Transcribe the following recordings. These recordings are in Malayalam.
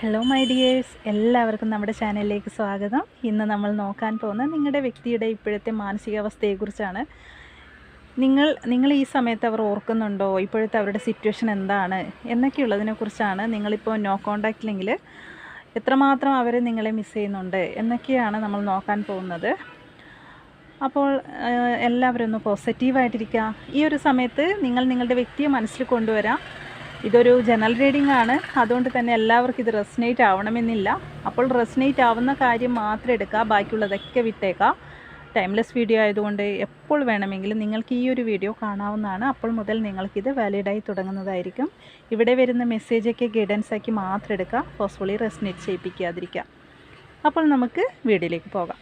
ഹലോ മൈ ഡിയേഴ്സ് എല്ലാവർക്കും നമ്മുടെ ചാനലിലേക്ക് സ്വാഗതം. ഇന്ന് നമ്മൾ നോക്കാൻ പോകുന്ന നിങ്ങളുടെ വ്യക്തിയുടെ ഇപ്പോഴത്തെ മാനസികാവസ്ഥയെക്കുറിച്ചാണ്. നിങ്ങൾ നിങ്ങൾ ഈ സമയത്ത് അവർ ഓർക്കുന്നുണ്ടോ? ഇപ്പോഴത്തെ അവരുടെ സിറ്റുവേഷൻ എന്താണ്? എന്നൊക്കെയുള്ളതിനെക്കുറിച്ചാണ് നിങ്ങളിപ്പോൾ നോ കോണ്ടാക്റ്റിലെങ്കിൽ എത്രമാത്രം അവർ നിങ്ങളെ മിസ് ചെയ്യുന്നുണ്ട്? എന്നൊക്കെയാണ് നമ്മൾ നോക്കാൻ പോകുന്നത്. അപ്പോൾ എല്ലാവരും ഒന്ന് പോസിറ്റീവായിട്ടിരിക്കുക ഈ ഒരു സമയത്ത് നിങ്ങൾ നിങ്ങളുടെ വ്യക്തിയെ മനസ്സിൽ കൊണ്ടുവരാം. ഇതൊരു ജനറൽ റീഡിംഗ് ആണ്. അതുകൊണ്ട് തന്നെ എല്ലാവർക്കും ഇത് റെസ്നേറ്റ് ആവണമെന്നില്ല. അപ്പോൾ റെസ്നേറ്റ് ആവുന്ന കാര്യം മാത്രം എടുക്കുക. ബാക്കിയുള്ളതൊക്കെ വിട്ടേക്കാം. ടൈംലെസ് വീഡിയോ ആയതുകൊണ്ട് എപ്പോൾ വേണമെങ്കിലും നിങ്ങൾക്ക് ഈ ഒരു വീഡിയോ കാണാവുന്നതാണ്. അപ്പോൾ മുതൽ നിങ്ങൾക്കിത് വാലിഡായി തുടങ്ങുന്നതായിരിക്കും. ഇവിടെ വരുന്ന മെസ്സേജൊക്കെ ഗൈഡൻസ് ആക്കി മാത്രം എടുക്കുക. ഫോസ്ഫുള്ളി റെസ്നേറ്റ് ചെയ്യിപ്പിക്കാതിരിക്കുക. അപ്പോൾ നമുക്ക് വീഡിയോയിലേക്ക് പോകാം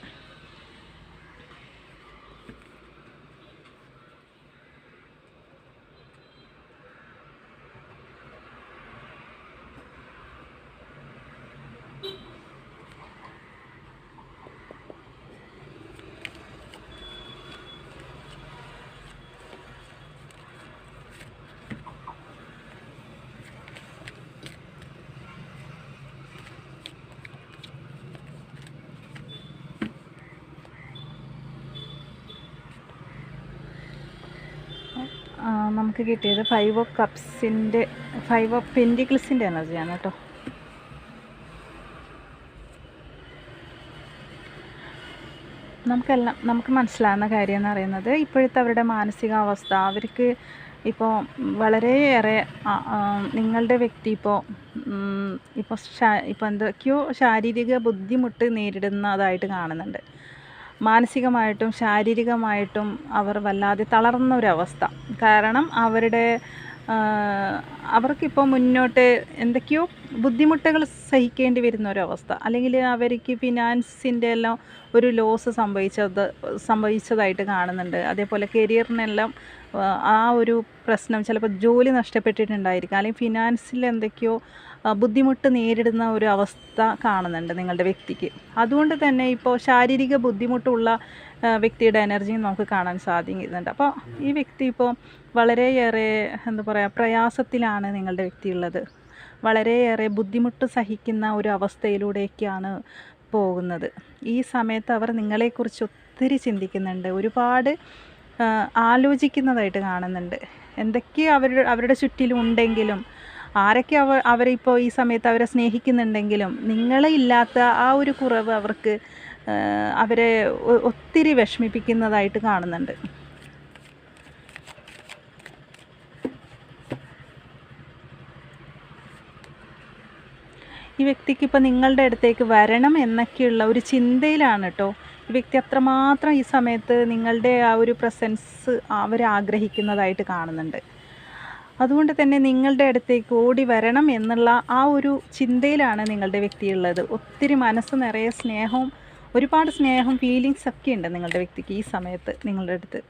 ആ, നമുക്ക് കിട്ടിയത് ഫൈവ് ഓഫ് കപ്സിന്റെ ഫൈവ് ഓഫ് പെന്റിക്കിൾസിന്റെ എനർജിയാണ് കേട്ടോ. നമുക്കെല്ലാം നമുക്ക് മനസ്സിലാകുന്ന കാര്യം എന്ന് പറയുന്നത് ഇപ്പോഴത്തെ അവരുടെ മാനസികാവസ്ഥ അവർക്ക് ഇപ്പോൾ വളരെയേറെ നിങ്ങളുടെ വ്യക്തി ഇപ്പോൾ ഇപ്പോൾ ഇപ്പോൾ എന്തൊക്കെയോ ശാരീരിക ബുദ്ധിമുട്ട് നേരിടുന്നതായിട്ട് കാണുന്നുണ്ട്. മാനസികമായിട്ടും ശാരീരികമായിട്ടും അവർ വല്ലാതെ തളർന്ന ഒരവസ്ഥ കാരണം അവരുടെ അവർക്കിപ്പോൾ മുന്നോട്ട് എന്തൊക്കെയോ ബുദ്ധിമുട്ടുകൾ സഹിക്കേണ്ടി വരുന്ന ഒരവസ്ഥ അല്ലെങ്കിൽ അവർക്ക് ഫിനാൻസിന്റെ എല്ലാം ഒരു ലോസ് സംഭവിച്ചത് സംഭവിച്ചതായിട്ട് കാണുന്നുണ്ട്. അതേപോലെ കരിയറിനെല്ലാം ആ, ഒരു പ്രശ്നം ചിലപ്പോൾ ജോലി നഷ്ടപ്പെട്ടിട്ടുണ്ടായിരിക്കാം. അല്ലെങ്കിൽ ഫിനാൻസിൽ എന്തൊക്കെയോ ബുദ്ധിമുട്ട് നേരിടുന്ന ഒരു അവസ്ഥ കാണുന്നുണ്ട് നിങ്ങളുടെ വ്യക്തിക്ക്. അതുകൊണ്ട് തന്നെ ഇപ്പോൾ ശാരീരിക ബുദ്ധിമുട്ടുള്ള വ്യക്തിയുടെ എനർജി നമുക്ക് കാണാൻ സാധിക്കുന്നുണ്ട്. അപ്പോൾ ഈ വ്യക്തി ഇപ്പോൾ വളരെയേറെ എന്താ പറയുക പ്രയാസത്തിലാണ് നിങ്ങളുടെ വ്യക്തി ഉള്ളത് വളരെയേറെ ബുദ്ധിമുട്ട് സഹിക്കുന്ന ഒരു അവസ്ഥയിലൂടെയൊക്കെയാണ് പോകുന്നത്. ഈ സമയത്ത് അവർ നിങ്ങളെക്കുറിച്ച് ഒത്തിരി ചിന്തിക്കുന്നുണ്ട്. ഒരുപാട് ആലോചിക്കുന്നതായിട്ട് കാണുന്നുണ്ട്. എന്തൊക്കെ അവരുടെ അവരുടെ ചുറ്റിലും ഉണ്ടെങ്കിലും ആരൊക്കെ അവരെ അവരിപ്പോൾ ഈ സമയത്ത് അവരെ സ്നേഹിക്കുന്നുണ്ടെങ്കിലും നിങ്ങളെ ഇല്ലാത്ത ആ ഒരു കുറവ് അവർക്ക് അവരെ ഒത്തിരി വിഷമിപ്പിക്കുന്നതായിട്ട് കാണുന്നുണ്ട്. ഈ വ്യക്തിക്ക് ഇപ്പോൾ നിങ്ങളുടെ അടുത്തേക്ക് വരണം എന്നൊക്കെയുള്ള ഒരു ചിന്തയിലാണ് കേട്ടോ ഈ വ്യക്തി അത്രമാത്രം ഈ സമയത്ത് നിങ്ങളുടെ ആ ഒരു പ്രസൻസ് അവർ ആഗ്രഹിക്കുന്നതായിട്ട് കാണുന്നുണ്ട്. അതുകൊണ്ട് തന്നെ നിങ്ങളുടെ അടുത്തേക്ക് ഓടി വരണം എന്നുള്ള ആ ഒരു ചിന്തയിലാണ് നിങ്ങളുടെ വ്യക്തിയുള്ളത്. ഒത്തിരി മനസ്സ് നിറയെ സ്നേഹവും ഒരുപാട് സ്നേഹം ഫീലിങ്സ് ഒക്കെ ഉണ്ട് നിങ്ങളുടെ വ്യക്തിക്ക് ഈ സമയത്ത് നിങ്ങളുടെ അടുത്ത്.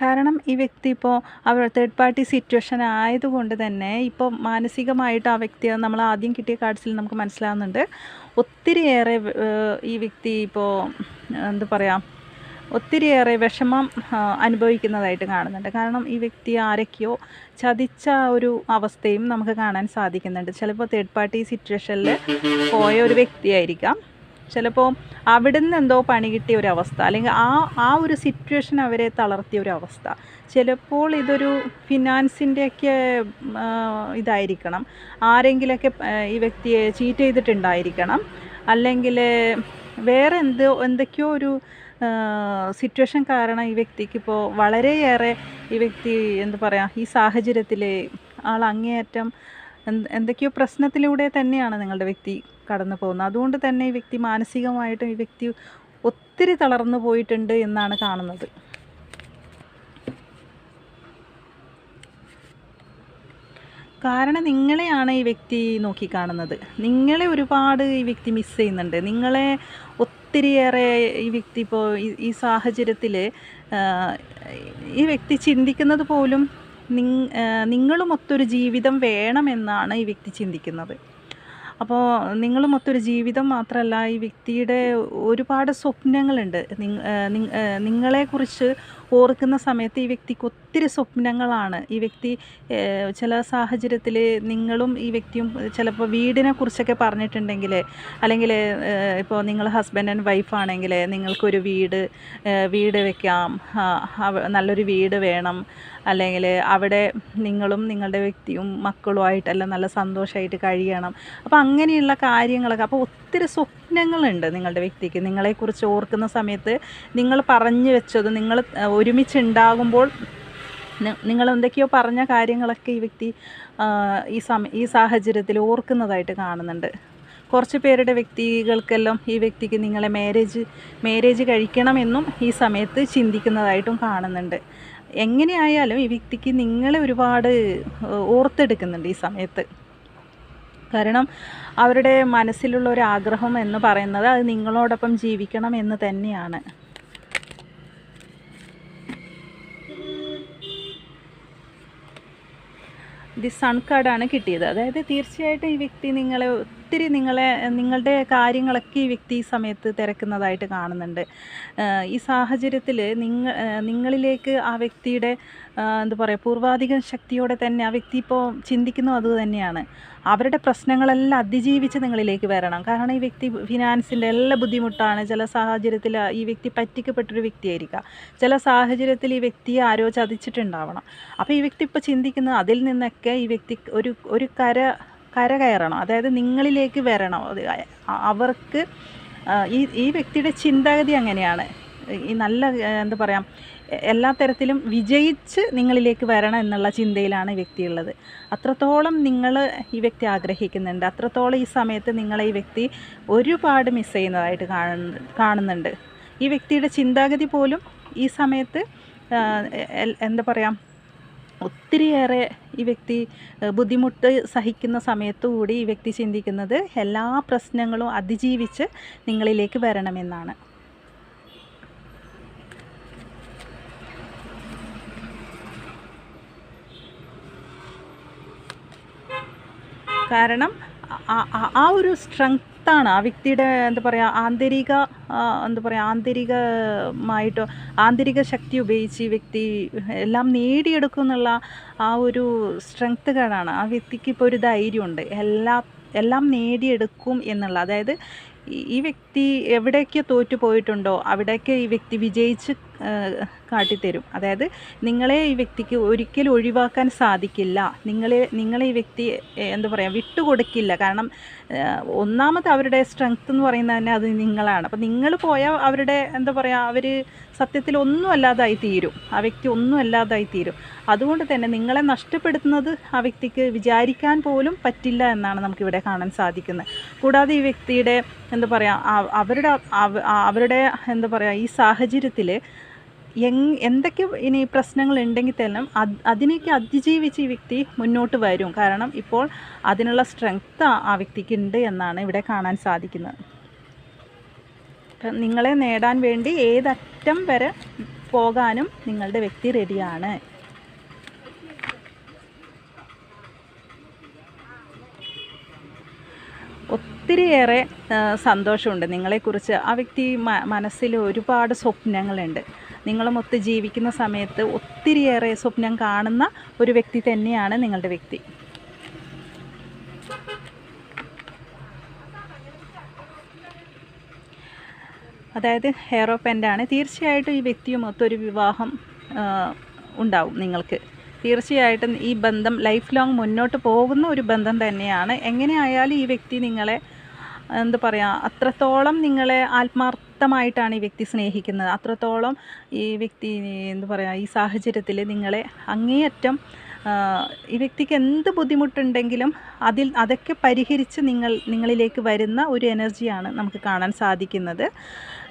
കാരണം ഈ വ്യക്തി ഇപ്പോൾ അവർ തേർഡ് പാർട്ടി സിറ്റുവേഷൻ ആയതുകൊണ്ട് തന്നെ ഇപ്പോൾ മാനസികമായിട്ട് ആ വ്യക്തി നമ്മൾ ആദ്യം കിട്ടിയ കാർഡ്സിൽ നമുക്ക് മനസ്സിലാവുന്നുണ്ട്. ഒത്തിരിയേറെ ഈ വ്യക്തി ഇപ്പോൾ എന്താ പറയുക ഒത്തിരിയേറെ വിഷമം അനുഭവിക്കുന്നതായിട്ട് കാണുന്നുണ്ട്. കാരണം ഈ വ്യക്തി ആരൊക്കെയോ ചതിച്ച ഒരു അവസ്ഥയും നമുക്ക് കാണാൻ സാധിക്കുന്നുണ്ട്. ചിലപ്പോൾ തേർഡ് പാർട്ടി സിറ്റുവേഷനിൽ പോയ ഒരു വ്യക്തിയായിരിക്കാം. ചിലപ്പോൾ അവിടുന്ന് എന്തോ പണി കിട്ടിയ ഒരു അവസ്ഥ അല്ലെങ്കിൽ ആ ആ ഒരു സിറ്റുവേഷൻ അവരെ തളർത്തിയ ഒരു അവസ്ഥ. ചിലപ്പോൾ ഇതൊരു ഫിനാൻസിന്റെയൊക്കെ ഇതായിരിക്കണം. ആരെങ്കിലൊക്കെ ഈ വ്യക്തിയെ ചീറ്റ് ചെയ്തിട്ടുണ്ടായിരിക്കണം. അല്ലെങ്കിൽ വേറെ എന്തോ എന്തൊക്കെയോ ഒരു സിറ്റുവേഷൻ കാരണം ഈ വ്യക്തിക്ക് ഇപ്പോൾ വളരെയേറെ ഈ വ്യക്തി എന്താ പറയുക ഈ സാഹചര്യത്തിൽ ആൾ അങ്ങേയറ്റം എന്ത് എന്തൊക്കെയോ പ്രശ്നത്തിലൂടെ തന്നെയാണ് നിങ്ങളുടെ വ്യക്തി കടന്നു പോകുന്നത്. അതുകൊണ്ട് തന്നെ ഈ വ്യക്തി മാനസികമായിട്ടും ഈ വ്യക്തി ഒത്തിരി തളർന്നു പോയിട്ടുണ്ട് എന്നാണ് കാണുന്നത്. കാരണം നിങ്ങളെയാണ് ഈ വ്യക്തി നോക്കിക്കാണുന്നത്. നിങ്ങളെ ഒരുപാട് ഈ വ്യക്തി മിസ് ചെയ്യുന്നുണ്ട്. നിങ്ങളെ ഒത്തിരിയേറെ ഈ വ്യക്തി ഇപ്പോൾ ഈ- സാഹചര്യത്തിൽ ഈ വ്യക്തി ചിന്തിക്കുന്നത് പോലും നിങ് നിങ്ങളും ഒത്തൊരു ജീവിതം വേണമെന്നാണ് ഈ വ്യക്തി ചിന്തിക്കുന്നത്. അപ്പോൾ നിങ്ങളും ഒത്തൊരു ജീവിതം മാത്രമല്ല ഈ വ്യക്തിയുടെ ഒരുപാട് സ്വപ്നങ്ങളുണ്ട്. നിങ്ങളെക്കുറിച്ച് ഓർക്കുന്ന സമയത്ത് ഈ വ്യക്തിക്ക് ഒത്തിരി സ്വപ്നങ്ങളാണ്. ഈ വ്യക്തി ചില സാഹചര്യത്തിൽ നിങ്ങളും ഈ വ്യക്തിയും ചിലപ്പോൾ വീടിനെ കുറിച്ചൊക്കെ പറഞ്ഞിട്ടുണ്ടെങ്കിൽ അല്ലെങ്കിൽ ഇപ്പോൾ നിങ്ങൾ ഹസ്ബൻഡ് ആൻഡ് വൈഫ് ആണെങ്കിൽ നിങ്ങൾക്കൊരു വീട് വീട് വെക്കാം. നല്ലൊരു വീട് വേണം. അല്ലെങ്കിൽ അവിടെ നിങ്ങളും നിങ്ങളുടെ വ്യക്തിയും മക്കളുമായിട്ടെല്ലാം നല്ല സന്തോഷമായിട്ട് കഴിയണം. അപ്പോൾ അങ്ങനെയുള്ള കാര്യങ്ങളൊക്കെ അപ്പോൾ ഒത്തിരി സ്വപ്നങ്ങളുണ്ട് നിങ്ങളുടെ വ്യക്തിക്ക്. നിങ്ങളെക്കുറിച്ച് ഓർക്കുന്ന സമയത്ത് നിങ്ങൾ പറഞ്ഞു വെച്ചത് നിങ്ങൾ ഒരുമിച്ചുണ്ടാകുമ്പോൾ നിങ്ങൾ എന്തൊക്കെയോ പറഞ്ഞ കാര്യങ്ങളൊക്കെ ഈ വ്യക്തി ഈ സമ ഈ സാഹചര്യത്തിൽ ഓർക്കുന്നതായിട്ട് കാണുന്നുണ്ട്. കുറച്ച് പേരുടെ വ്യക്തികൾക്കെല്ലാം ഈ വ്യക്തിക്ക് നിങ്ങളെ മാരേജ് മാരേജ് കഴിക്കണമെന്നും ഈ സമയത്ത് ചിന്തിക്കുന്നതായിട്ടും കാണുന്നുണ്ട്. എങ്ങനെയായാലും ഈ വ്യക്തിക്ക് നിങ്ങളെ ഒരുപാട് ഓർത്തെടുക്കുന്നുണ്ട് ഈ സമയത്ത്. കാരണം അവരുടെ മനസ്സിലുള്ള ഒരു ആഗ്രഹം എന്ന് പറയുന്നത് അത് നിങ്ങളോടൊപ്പം ജീവിക്കണം എന്ന് തന്നെയാണ്. ദി സൺ കാർഡാണ് കിട്ടിയത്. അതായത് തീർച്ചയായിട്ടും ഈ വ്യക്തി നിങ്ങളെ ഒത്തിരി നിങ്ങളെ നിങ്ങളുടെ കാര്യങ്ങളൊക്കെ ഈ വ്യക്തി ഈ സമയത്ത് തിരക്കുന്നതായിട്ട് കാണുന്നുണ്ട്. ഈ സാഹചര്യത്തിൽ നിങ്ങൾ നിങ്ങളിലേക്ക് ആ വ്യക്തിയുടെ എന്താ പറയുക പൂർവാധികം ശക്തിയോടെ തന്നെ ആ വ്യക്തി ഇപ്പോൾ ചിന്തിക്കുന്നു അതുതന്നെയാണ് അവരുടെ പ്രശ്നങ്ങളെല്ലാം അതിജീവിച്ച് നിങ്ങളിലേക്ക് വരണം. കാരണം ഈ വ്യക്തി ഫിനാൻസിന്റെ എല്ലാ ബുദ്ധിമുട്ടാണ്. ചില സാഹചര്യത്തിൽ ഈ വ്യക്തി പറ്റിക്കപ്പെട്ടൊരു വ്യക്തിയായിരിക്കാം. ചില സാഹചര്യത്തിൽ ഈ വ്യക്തിയെ ആരോ ചതിച്ചിട്ടുണ്ടാവണം അപ്പോൾ ഈ വ്യക്തി ഇപ്പോൾ ചിന്തിക്കുന്നത് അതിൽ നിന്നൊക്കെ ഈ വ്യക്തി ഒരു ഒരു കര കര കയറണം അതായത് നിങ്ങളിലേക്ക് വരണം. അവർക്ക് ഈ ഈ വ്യക്തിയുടെ ചിന്താഗതി അങ്ങനെയാണ്. ഈ നല്ല എന്താ പറയുക എല്ലാ തരത്തിലും വിജയിച്ച് നിങ്ങളിലേക്ക് വരണം എന്നുള്ള ചിന്തയിലാണ് ഈ വ്യക്തിയുള്ളത്. അത്രത്തോളം നിങ്ങൾ ഈ വ്യക്തി ആഗ്രഹിക്കുന്നുണ്ട്. അത്രത്തോളം ഈ സമയത്ത് നിങ്ങളെ ഈ വ്യക്തി ഒരുപാട് മിസ് ചെയ്യുന്നതായിട്ട് കാണുന്നു കാണുന്നുണ്ട്. ഈ വ്യക്തിയുടെ ചിന്താഗതി പോലും ഈ സമയത്ത് എന്താ പറയുക ഒത്തിരിയേറെ ഈ വ്യക്തി ബുദ്ധിമുട്ട് സഹിക്കുന്ന സമയത്തു കൂടി ഈ വ്യക്തി ചിന്തിക്കുന്നത് എല്ലാ പ്രശ്നങ്ങളും അതിജീവിച്ച് നിങ്ങളിലേക്ക് വരണമെന്നാണ്. കാരണം ആ- ഒരു ആ സ്ട്രെങ്ത്താണ് ആ വ്യക്തിയുടെ എന്താ പറയുക ആന്തരിക എന്താ പറയുക ആന്തരികമായിട്ടോ ആന്തരിക ശക്തി ഉപയോഗിച്ച് ഈ വ്യക്തി എല്ലാം നേടിയെടുക്കും എന്നുള്ള ആ ഒരു സ്ട്രെങ്ത്തുകളാണ് ആ വ്യക്തിക്ക് ഇപ്പോൾ ഒരു ധൈര്യമുണ്ട്. എല്ലാ എല്ലാം നേടിയെടുക്കും എന്നുള്ള. അതായത് ഈ- വ്യക്തി എവിടെയൊക്കെ തോറ്റു പോയിട്ടുണ്ടോ അവിടെയൊക്കെ ഈ വ്യക്തി വിജയിച്ച് കാട്ടിത്തരും. അതായത് നിങ്ങളെ ഈ വ്യക്തിക്ക് ഒരിക്കലും ഒഴിവാക്കാൻ സാധിക്കില്ല. നിങ്ങളെ നിങ്ങളെ ഈ വ്യക്തി എന്താ പറയുക വിട്ടുകൊടുക്കില്ല. കാരണം ഒന്നാമത് അവരുടെ സ്ട്രെങ്ത് എന്ന് പറയുന്നത് തന്നെ അത് നിങ്ങളാണ്. അപ്പം നിങ്ങൾ പോയാൽ അവരുടെ എന്താ പറയുക അവർ സത്യത്തിൽ ഒന്നും അല്ലാതായി തീരും. ആ വ്യക്തി ഒന്നും അല്ലാതായി തീരും. അതുകൊണ്ട് തന്നെ നിങ്ങളെ നഷ്ടപ്പെടുത്തുന്നത് ആ വ്യക്തിക്ക് വിചാരിക്കാൻ പോലും പറ്റില്ല എന്നാണ് നമുക്കിവിടെ കാണാൻ സാധിക്കുന്നത്. കൂടാതെ ഈ വ്യക്തിയുടെ എന്താ പറയുക അവരുടെ അവരുടെ എന്താ പറയുക ഈ സാഹചര്യത്തിൽ എന്തൊക്കെ ഇനി പ്രശ്നങ്ങൾ ഉണ്ടെങ്കിൽ തന്നെ അത് അതിനെയൊക്കെ അതിജീവിച്ച് ഈ വ്യക്തി മുന്നോട്ട് വരും. കാരണം ഇപ്പോൾ അതിനുള്ള സ്ട്രെങ്ത് ആ വ്യക്തിക്ക് ഉണ്ട് എന്നാണ് ഇവിടെ കാണാൻ സാധിക്കുന്നത്. നിങ്ങളെ നേടാൻ വേണ്ടി ഏതറ്റം വരെ പോകാനും നിങ്ങളുടെ വ്യക്തി റെഡിയാണ് ഒത്തിരിയേറെ സന്തോഷമുണ്ട്. നിങ്ങളെക്കുറിച്ച് ആ വ്യക്തി മനസ്സിൽ ഒരുപാട് സ്വപ്നങ്ങളുണ്ട്. നിങ്ങളുമൊത്ത് ജീവിക്കുന്ന സമയത്ത് ഒത്തിരിയേറെ സ്വപ്നം കാണുന്ന ഒരു വ്യക്തി തന്നെയാണ് നിങ്ങളുടെ വ്യക്തി. അതായത് ഹെയറോ പെന്റാണ് തീർച്ചയായിട്ടും ഈ വ്യക്തിയുമൊത്ത് ഒരു വിവാഹം ഉണ്ടാവും നിങ്ങൾക്ക്. തീർച്ചയായിട്ടും ഈ ബന്ധം ലൈഫ് ലോങ് മുന്നോട്ട് പോകുന്ന ഒരു ബന്ധം തന്നെയാണ്. എങ്ങനെയായാലും ഈ വ്യക്തി നിങ്ങളെ എന്താ പറയുക അത്രത്തോളം നിങ്ങളെ ആത്മാർത്ഥമായിട്ടാണ് ഈ വ്യക്തി സ്നേഹിക്കുന്നത്. അത്രത്തോളം ഈ വ്യക്തി എന്താ പറയുക ഈ സാഹചര്യത്തിൽ നിങ്ങളെ അങ്ങേയറ്റം ഈ വ്യക്തിക്ക് എന്ത് ബുദ്ധിമുട്ടുണ്ടെങ്കിലും അതിൽ അതൊക്കെ പരിഹരിച്ച് നിങ്ങൾ നിങ്ങളിലേക്ക് വരുന്ന ഒരു എനർജിയാണ് നമുക്ക് കാണാൻ സാധിക്കുന്നത്.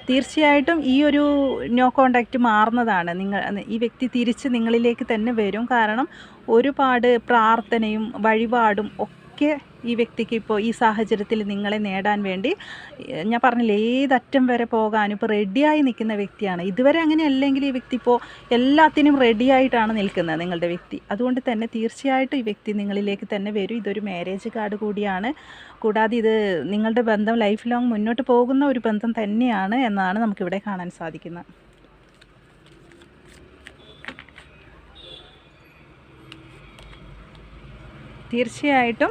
തീർച്ചയായിട്ടും ഈ ഒരു നോ കോണ്ടാക്റ്റ് മാറുന്നതാണ്. നിങ്ങൾ ഈ വ്യക്തി തിരിച്ച് നിങ്ങളിലേക്ക് തന്നെ വരും. കാരണം ഒരുപാട് പ്രാർത്ഥനയും വഴിപാടും ഒക്കെ ഈ വ്യക്തിക്ക് ഇപ്പോൾ ഈ സാഹചര്യത്തിൽ നിങ്ങളെ നേടാൻ വേണ്ടി ഞാൻ പറഞ്ഞില്ല ഏതറ്റം വരെ പോകാനും ഇപ്പോൾ റെഡിയായി നിൽക്കുന്ന വ്യക്തിയാണ്. ഇതുവരെ അങ്ങനെ അല്ലെങ്കിൽ ഈ വ്യക്തി ഇപ്പോൾ എല്ലാത്തിനും റെഡിയായിട്ടാണ് നിൽക്കുന്നത് നിങ്ങളുടെ വ്യക്തി. അതുകൊണ്ട് തന്നെ തീർച്ചയായിട്ടും ഈ വ്യക്തി നിങ്ങളിലേക്ക് തന്നെ വരും. ഇതൊരു മാരേജ് കാർഡ് കൂടിയാണ്. കൂടാതെ ഇത് നിങ്ങളുടെ ബന്ധം ലൈഫ് ലോങ് മുന്നോട്ട് പോകുന്ന ഒരു ബന്ധം തന്നെയാണ് എന്നാണ് നമുക്കിവിടെ കാണാൻ സാധിക്കുന്നത്. തീർച്ചയായിട്ടും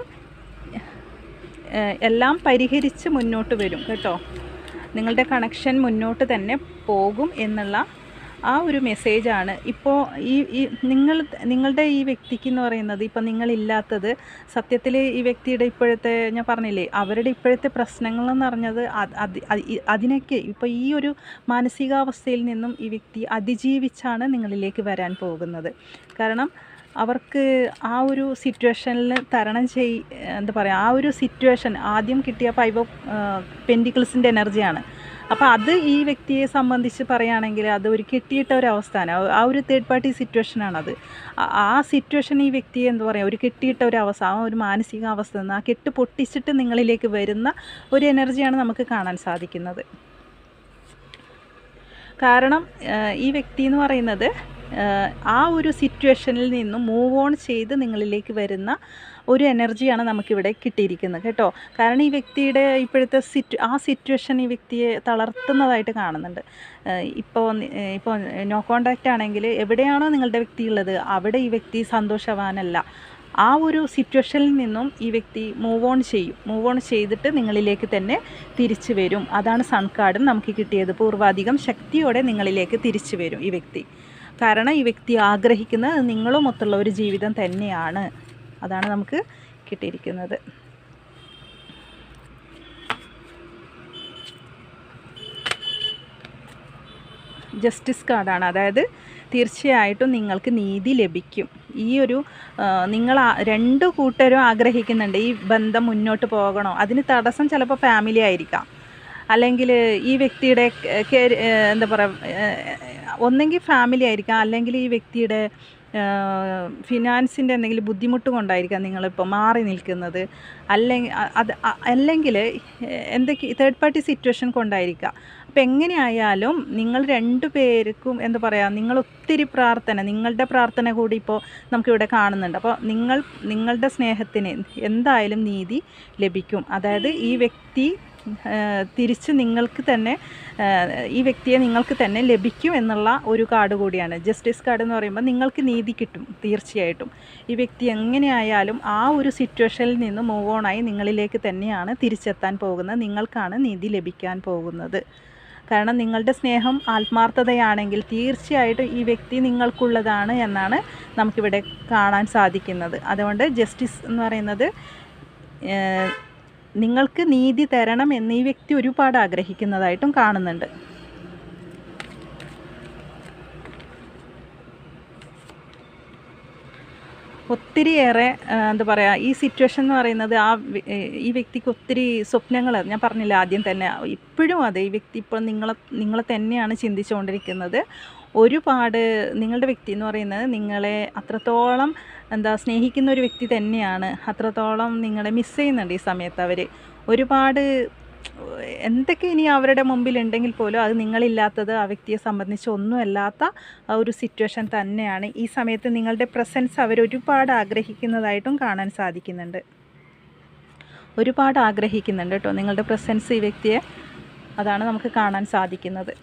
എല്ലാം പരിഹരിച്ച് മുന്നോട്ട് വരും കേട്ടോ. നിങ്ങളുടെ കണക്ഷൻ മുന്നോട്ട് തന്നെ പോകും എന്നുള്ള ആ ഒരു മെസ്സേജാണ് ഇപ്പോൾ ഈ ഈ നിങ്ങൾ നിങ്ങളുടെ ഈ വ്യക്തിക്ക് എന്ന് പറയുന്നത് ഇപ്പം നിങ്ങളില്ലാത്തത് സത്യത്തിൽ ഈ വ്യക്തിയുടെ ഇപ്പോഴത്തെ ഞാൻ പറഞ്ഞില്ലേ അവരുടെ ഇപ്പോഴത്തെ പ്രശ്നങ്ങളെന്ന് പറഞ്ഞത് അതിനൊക്കെ ഇപ്പോൾ ഈ ഒരു മാനസികാവസ്ഥയിൽ നിന്നും ഈ വ്യക്തി അതിജീവിച്ചാണ് നിങ്ങളിലേക്ക് വരാൻ പോകുന്നത്. കാരണം അവർക്ക് ആ ഒരു സിറ്റുവേഷനിൽ തരണം ചെയ് എന്താ പറയുക ആ ഒരു സിറ്റുവേഷൻ ആദ്യം കിട്ടിയ ഫൈവ് പെന്റിക്കിൾസിന്റെ എനർജിയാണ്. അപ്പോൾ അത് ഈ വ്യക്തിയെ സംബന്ധിച്ച് പറയുകയാണെങ്കിൽ അത് ഒരു കിട്ടിയിട്ട ഒരു അവസ്ഥയാണ് ആ- ഒരു തേർഡ് പാർട്ടി സിറ്റുവേഷനാണത്. ആ- സിറ്റുവേഷൻ ഈ വ്യക്തിയെ എന്താ പറയുക ഒരു കിട്ടിയിട്ട ഒരു അവസ്ഥ ആ ഒരു മാനസികാവസ്ഥ നിന്ന് ആ കെട്ട് പൊട്ടിച്ചിട്ട് നിങ്ങളിലേക്ക് വരുന്ന ഒരു എനർജിയാണ് നമുക്ക് കാണാൻ സാധിക്കുന്നത്. കാരണം ഈ വ്യക്തി എന്ന് പറയുന്നത് ആ ഒരു സിറ്റുവേഷനിൽ നിന്നും മൂവ് ഓൺ ചെയ്ത് നിങ്ങളിലേക്ക് വരുന്ന ഒരു എനർജിയാണ് നമുക്കിവിടെ കിട്ടിയിരിക്കുന്നത് കേട്ടോ. കാരണം ഈ വ്യക്തിയുടെ ഇപ്പോഴത്തെ സിറ്റു ആ സിറ്റുവേഷൻ ഈ വ്യക്തിയെ തളർത്തുന്നതായിട്ട് കാണുന്നുണ്ട്. ഇപ്പോൾ ഇപ്പോൾ നോ കോണ്ടാക്റ്റ് ആണെങ്കിൽ എവിടെയാണോ നിങ്ങളുടെ വ്യക്തി ഉള്ളത് അവിടെ ഈ വ്യക്തി സന്തോഷവാനല്ല. ആ ഒരു സിറ്റുവേഷനിൽ നിന്നും ഈ വ്യക്തി മൂവ് ഓൺ ചെയ്യും. മൂവ് ഓൺ ചെയ്തിട്ട് നിങ്ങളിലേക്ക് തന്നെ തിരിച്ചു വരും. അതാണ് സൺ കാർഡും നമുക്ക് കിട്ടിയത്. പൂർവാധികം ശക്തിയോടെ നിങ്ങളിലേക്ക് തിരിച്ചു വരും ഈ വ്യക്തി. കാരണം ഈ വ്യക്തി ആഗ്രഹിക്കുന്നത് നിങ്ങളുമൊത്തുള്ള ഒരു ജീവിതം തന്നെയാണ്. അതാണ് നമുക്ക് കിട്ടിയിരിക്കുന്നത്. ജസ്റ്റിസ് കാർഡാണ്. അതായത് തീർച്ചയായിട്ടും നിങ്ങൾക്ക് നീതി ലഭിക്കും. ഈ ഒരു നിങ്ങൾ രണ്ട് കൂട്ടരും ആഗ്രഹിക്കുന്നുണ്ട് ഈ ബന്ധം മുന്നോട്ട് പോകണോ? അതിന് തടസ്സം ചിലപ്പോൾ ഫാമിലി ആയിരിക്കാം. അല്ലെങ്കിൽ ഈ വ്യക്തിയുടെ എന്താ പറയുക ഒന്നെങ്കിൽ ഫാമിലി ആയിരിക്കാം. അല്ലെങ്കിൽ ഈ വ്യക്തിയുടെ ഫിനാൻസിന്റെ എന്തെങ്കിലും ബുദ്ധിമുട്ട് കൊണ്ടായിരിക്കാം നിങ്ങളിപ്പോൾ മാറി നിൽക്കുന്നത്. അല്ലെങ്കിൽ അത് അല്ലെങ്കിൽ എന്തൊക്കെ തേർഡ് പാർട്ടി സിറ്റുവേഷൻ കൊണ്ടായിരിക്കാം. അപ്പം എങ്ങനെയായാലും നിങ്ങൾ രണ്ടു പേർക്കും എന്താ പറയുക നിങ്ങൾ ഒത്തിരി പ്രാർത്ഥന നിങ്ങളുടെ പ്രാർത്ഥന കൂടി ഇപ്പോൾ നമുക്കിവിടെ കാണുന്നുണ്ട്. അപ്പോൾ നിങ്ങൾ നിങ്ങളുടെ സ്നേഹത്തിന് എന്തായാലും നീതി ലഭിക്കും. അതായത് ഈ വ്യക്തി തിരിച്ച് നിങ്ങൾക്ക് തന്നെ ഈ വ്യക്തിയെ നിങ്ങൾക്ക് തന്നെ ലഭിക്കും എന്നുള്ള ഒരു കാർഡ് കൂടിയാണ്. ജസ്റ്റിസ് കാർഡ് എന്ന് പറയുമ്പോൾ നിങ്ങൾക്ക് നീതി കിട്ടും തീർച്ചയായിട്ടും. ഈ വ്യക്തി എങ്ങനെയായാലും ആ ഒരു സിറ്റുവേഷനിൽ നിന്ന് മൂവ് ഓണായി നിങ്ങളിലേക്ക് തന്നെയാണ് തിരിച്ചെത്താൻ പോകുന്നത്. നിങ്ങൾക്കാണ് നീതി ലഭിക്കാൻ പോകുന്നത്. കാരണം നിങ്ങളുടെ സ്നേഹം ആത്മാർത്ഥതയാണെങ്കിൽ തീർച്ചയായിട്ടും ഈ വ്യക്തി നിങ്ങൾക്കുള്ളതാണ് എന്നാണ് നമുക്കിവിടെ കാണാൻ സാധിക്കുന്നത്. അതുകൊണ്ട് ജസ്റ്റിസ് എന്ന് പറയുന്നത് നിങ്ങൾക്ക് നീതി തരണം എന്ന് ഈ വ്യക്തി ഒരുപാട് ആഗ്രഹിക്കുന്നതായിട്ടും കാണുന്നുണ്ട്. ഒത്തിരിയേറെ എന്താ പറയുക ഈ സിറ്റുവേഷൻ എന്ന് പറയുന്നത് ആ ഈ വ്യക്തിക്ക് ഒത്തിരി സ്വപ്നങ്ങൾ ഞാൻ പറഞ്ഞില്ല ആദ്യം തന്നെ ഇപ്പോഴും അതെ ഈ വ്യക്തി ഇപ്പോൾ നിങ്ങളെ നിങ്ങളെ തന്നെയാണ് ചിന്തിച്ചുകൊണ്ടിരിക്കുന്നത്. ഒരുപാട് നിങ്ങളുടെ വ്യക്തി എന്ന് പറയുന്നത് നിങ്ങളെ അത്രത്തോളം എന്താ സ്നേഹിക്കുന്ന ഒരു വ്യക്തി തന്നെയാണ്. അത്രത്തോളം നിങ്ങളെ മിസ് ചെയ്യുന്നുണ്ട് ഈ സമയത്ത് അവർ ഒരുപാട് എന്തൊക്കെ ഇനി അവരുടെ മുമ്പിൽ ഉണ്ടെങ്കിൽ പോലും അത് നിങ്ങളില്ലാത്തത് ആ വ്യക്തിയെ സംബന്ധിച്ച് ഒന്നുമല്ലാത്ത ഒരു സിറ്റുവേഷൻ തന്നെയാണ്. ഈ സമയത്ത് നിങ്ങളുടെ പ്രസൻസ് അവർ ഒരുപാട് ആഗ്രഹിക്കുന്നതായിട്ടും കാണാൻ സാധിക്കുന്നുണ്ട്. ഒരുപാട് ആഗ്രഹിക്കുന്നുണ്ട് കേട്ടോ നിങ്ങളുടെ പ്രസൻസ് ഈ വ്യക്തിയെ. അതാണ് നമുക്ക് കാണാൻ സാധിക്കുന്നത്.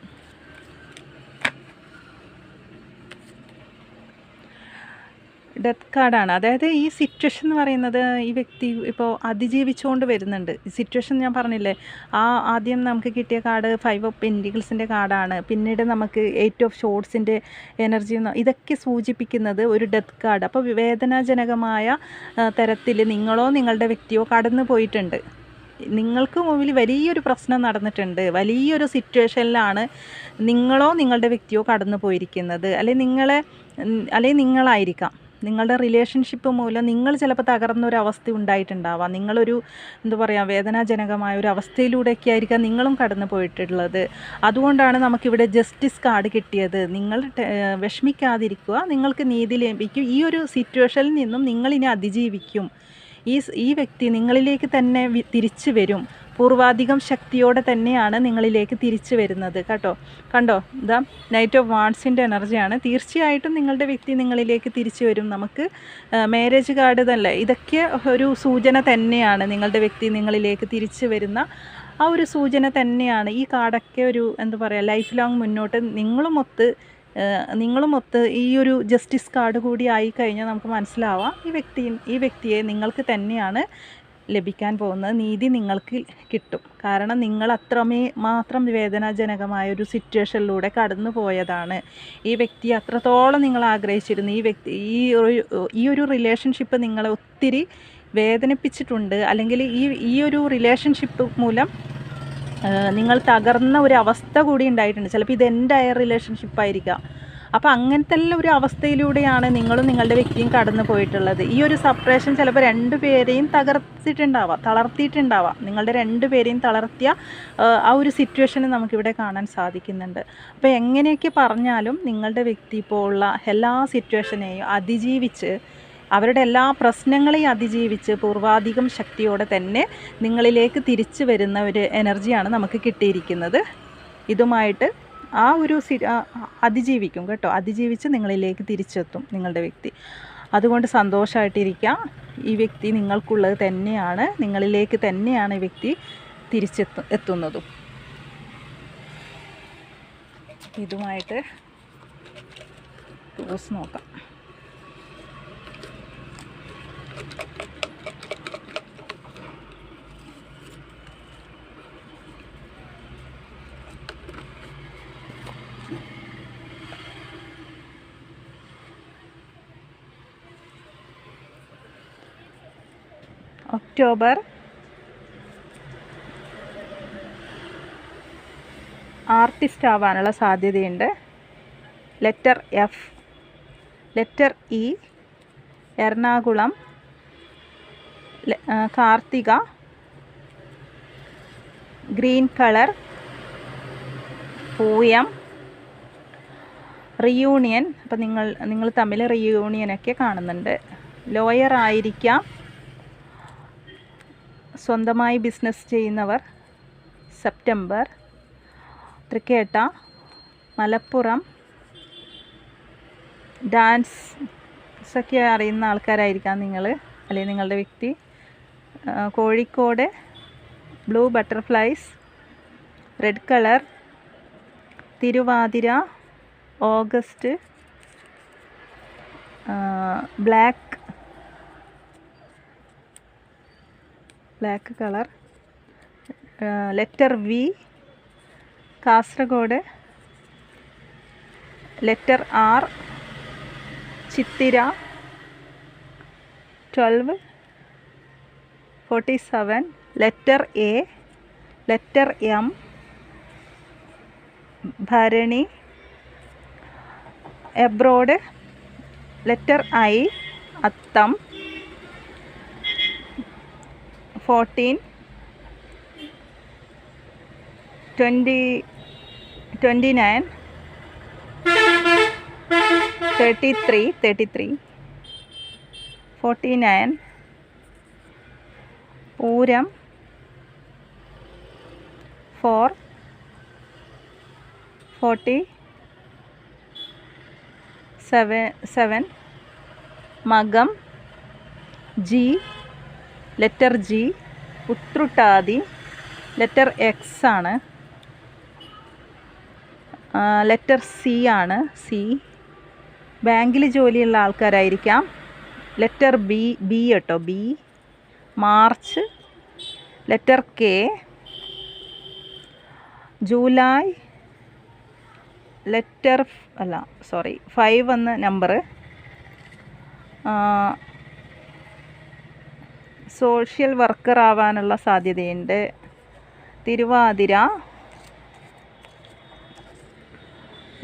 ഡെത്ത് കാർഡാണ്. അതായത് ഈ സിറ്റുവേഷൻ എന്ന് പറയുന്നത് ഈ വ്യക്തി ഇപ്പോൾ അതിജീവിച്ചുകൊണ്ട് വരുന്നുണ്ട്. സിറ്റുവേഷൻ ഞാൻ പറഞ്ഞില്ലേ ആ ആദ്യം നമുക്ക് കിട്ടിയ കാർഡ് ഫൈവ് ഓഫ് പെന്റിക്കിൾസിന്റെ കാർഡാണ് പിന്നീട് നമുക്ക് എയ്റ്റ് ഓഫ് ഷോർട്സിന്റെ എനർജി ഇതൊക്കെ സൂചിപ്പിക്കുന്നത് ഒരു ഡെത്ത് കാർഡ് അപ്പോൾ വേദനാജനകമായ തരത്തിൽ നിങ്ങളോ നിങ്ങളുടെ വ്യക്തിയോ കടന്നു പോയിട്ടുണ്ട്. നിങ്ങൾക്ക് മുമ്പിൽ വലിയൊരു പ്രശ്നം നടന്നിട്ടുണ്ട്. വലിയൊരു സിറ്റുവേഷനിലാണ് നിങ്ങളോ നിങ്ങളുടെ വ്യക്തിയോ കടന്നു പോയിരിക്കുന്നത്. അല്ലെങ്കിൽ നിങ്ങളെ അല്ലെങ്കിൽ നിങ്ങളായിരിക്കാം. നിങ്ങളുടെ റിലേഷൻഷിപ്പ് മൂലം നിങ്ങൾ ചിലപ്പോൾ തകർന്നൊരവസ്ഥ ഉണ്ടായിട്ടുണ്ടാവാം നിങ്ങളൊരു എന്താ പറയുക വേദനാജനകമായ ഒരു അവസ്ഥയിലൂടെയൊക്കെ ആയിരിക്കാം നിങ്ങളും കടന്നു പോയിട്ടുള്ളത്. അതുകൊണ്ടാണ് നമുക്കിവിടെ ജസ്റ്റിസ് കാർഡ് കിട്ടിയത്. നിങ്ങൾ വിഷമിക്കാതിരിക്കുക. നിങ്ങൾക്ക് നീതി ലഭിക്കും. ഈ ഒരു സിറ്റുവേഷനിൽ നിന്നും നിങ്ങളിനി അതിജീവിക്കും. ഈ ഈ വ്യക്തി നിങ്ങളിലേക്ക് തന്നെ തിരിച്ചു വരും. പൂർവാധികം ശക്തിയോടെ തന്നെയാണ് നിങ്ങളിലേക്ക് തിരിച്ചു വരുന്നത് കേട്ടോ. കണ്ടോ? ഇതാ നൈറ്റ് ഓഫ് വാൺസിന്റെ എനർജിയാണ്. തീർച്ചയായിട്ടും നിങ്ങളുടെ വ്യക്തി നിങ്ങളിലേക്ക് തിരിച്ചു വരും. നമുക്ക് മാരേജ് കാർഡ് തന്നെ. ഇതൊക്കെ ഒരു സൂചന തന്നെയാണ്. നിങ്ങളുടെ വ്യക്തി നിങ്ങളിലേക്ക് തിരിച്ചു വരുന്ന ആ ഒരു സൂചന തന്നെയാണ്. ഈ കാർഡൊക്കെ ഒരു എന്താ പറയുക ലൈഫ് ലോങ് മുന്നോട്ട് നിങ്ങളുമൊത്ത് നിങ്ങളുമൊത്ത് ഈ ഒരു ജസ്റ്റിസ് കാർഡ് കൂടി ആയിക്കഴിഞ്ഞാൽ നമുക്ക് മനസ്സിലാവാം. ഈ വ്യക്തി ഈ വ്യക്തിയെ നിങ്ങൾക്ക് തന്നെയാണ് ലഭിക്കാൻ പോകുന്നത് നീതി നിങ്ങൾക്ക് കിട്ടും. കാരണം നിങ്ങൾ അത്രമേ മാത്രം വേദനാജനകമായ ഒരു സിറ്റുവേഷനിലൂടെ കടന്നു പോയതാണ് ഈ വ്യക്തി അത്രത്തോളം നിങ്ങൾ ആഗ്രഹിച്ചിരുന്നു. ഈ വ്യക്തി ഈ ഒരു ഈ ഒരു റിലേഷൻഷിപ്പ് നിങ്ങളെ ഒത്തിരി വേദനിപ്പിച്ചിട്ടുണ്ട്. അല്ലെങ്കിൽ ഈ ഈ ഒരു റിലേഷൻഷിപ്പ് മൂലം നിങ്ങൾ തകർന്ന ഒരു അവസ്ഥ കൂടി ഉണ്ടായിട്ടുണ്ട്. ചിലപ്പോൾ ഇത് എന്റെ റിലേഷൻഷിപ്പ് ആയിരിക്കാം. അപ്പോൾ അങ്ങനത്തെ ഒരു അവസ്ഥയിലൂടെയാണ് നിങ്ങളും നിങ്ങളുടെ വ്യക്തിയും കടന്നു പോയിട്ടുള്ളത്. ഈ ഒരു സപ്രേഷൻ ചിലപ്പോൾ രണ്ട് പേരെയും തകർത്തിട്ടുണ്ടാവാം തളർത്തിയിട്ടുണ്ടാവാം. നിങ്ങളുടെ രണ്ട് പേരെയും തളർത്തിയ ആ ഒരു സിറ്റുവേഷന് നമുക്കിവിടെ കാണാൻ സാധിക്കുന്നുണ്ട്. അപ്പോൾ എങ്ങനെയൊക്കെ പറഞ്ഞാലും നിങ്ങളുടെ വ്യക്തി ഇപ്പോൾ ഉള്ള എല്ലാ സിറ്റുവേഷനെയും അതിജീവിച്ച് അവരുടെ എല്ലാ പ്രശ്നങ്ങളെയും അതിജീവിച്ച് പൂർവാധികം ശക്തിയോടെ തന്നെ നിങ്ങളിലേക്ക് തിരിച്ചു വരുന്ന ഒരു എനർജിയാണ് നമുക്ക് കിട്ടിയിരിക്കുന്നത്. ഇതുമായിട്ട് ആ ഒരു അതിജീവിക്കും കേട്ടോ. അതിജീവിച്ച് നിങ്ങളിലേക്ക് തിരിച്ചെത്തും നിങ്ങളുടെ വ്യക്തി. അതുകൊണ്ട് സന്തോഷമായിട്ടിരിക്കാം ഈ വ്യക്തി നിങ്ങൾക്കുള്ളത് തന്നെയാണ് നിങ്ങളിലേക്ക് തന്നെയാണ് ഈ വ്യക്തി തിരിച്ചെത്തു എത്തുന്നതും. ഇതുമായിട്ട് ടൂസ് നോക്കാം. ഒക്ടോബർ ആർട്ടിസ്റ്റ് ആവാനുള്ള സാധ്യതയുണ്ട്. Letter F. Letter E. Ernakulam. Karthika. Green colour. Pooyam. Reunion. അപ്പം നിങ്ങൾ നിങ്ങൾ തമ്മിൽ റിയൂണിയനൊക്കെ കാണുന്നുണ്ട്. ലോയർ ആയിരിക്കാം. സ്വന്തമായി ബിസിനസ് ചെയ്യുന്നവർ സെപ്റ്റംബർ തൃക്കേട്ട മലപ്പുറം ഡാൻസ് ഒക്കെ അറിയുന്ന ആൾക്കാരായിരിക്കാം നിങ്ങൾ അല്ലെങ്കിൽ നിങ്ങളുടെ വ്യക്തി. Kozhikode blue butterflies red colour Thiruvathira August black black colour letter V Kasaragod. Letter R Chithira. Twelve forty seven letter A letter M Bharani. Abroad letter I Atham. Fourteen twenty twenty nine thirty three thirty three forty nine Pooram four forty seven seven Makam G letter G Uthruttathi letter X ആണ്. ലെറ്റർ സി ആണ്. സി. ബാങ്കിൽ ജോലിയുള്ള ആൾക്കാരായിരിക്കാം. ലെറ്റർ ബി ബി കേട്ടോ B. March letter K. July letter അല്ല സോറി ഫൈവ് എന്ന നമ്പർ സോഷ്യൽ വർക്കർ ആവാനുള്ള സാധ്യതയുണ്ട്. Thiruvathira.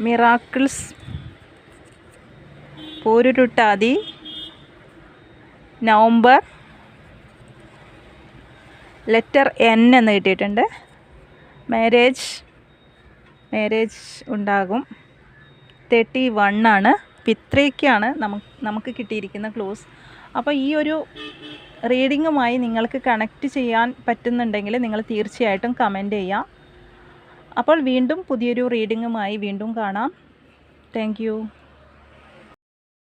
Miracles. Pururuttathi. November. Letter N എന്ന് കിട്ടിയിട്ടുണ്ട്. മാരേജ്. മാരേജ് ഉണ്ടാകും. തേർട്ടി വൺ ആണ്. പിത്രയ്ക്കാണ് നമുക്ക് നമുക്ക് കിട്ടിയിരിക്കുന്ന ക്ലോസ്. അപ്പോൾ ഈ ഒരു റീഡിങ്ങുമായി നിങ്ങൾക്ക് കണക്റ്റ് ചെയ്യാൻ പറ്റുന്നുണ്ടെങ്കിൽ നിങ്ങൾ തീർച്ചയായിട്ടും കമന്റ് ചെയ്യാം. അപ്പോൾ വീണ്ടും പുതിയൊരു റീഡിങ്ങുമായി വീണ്ടും കാണാം. താങ്ക്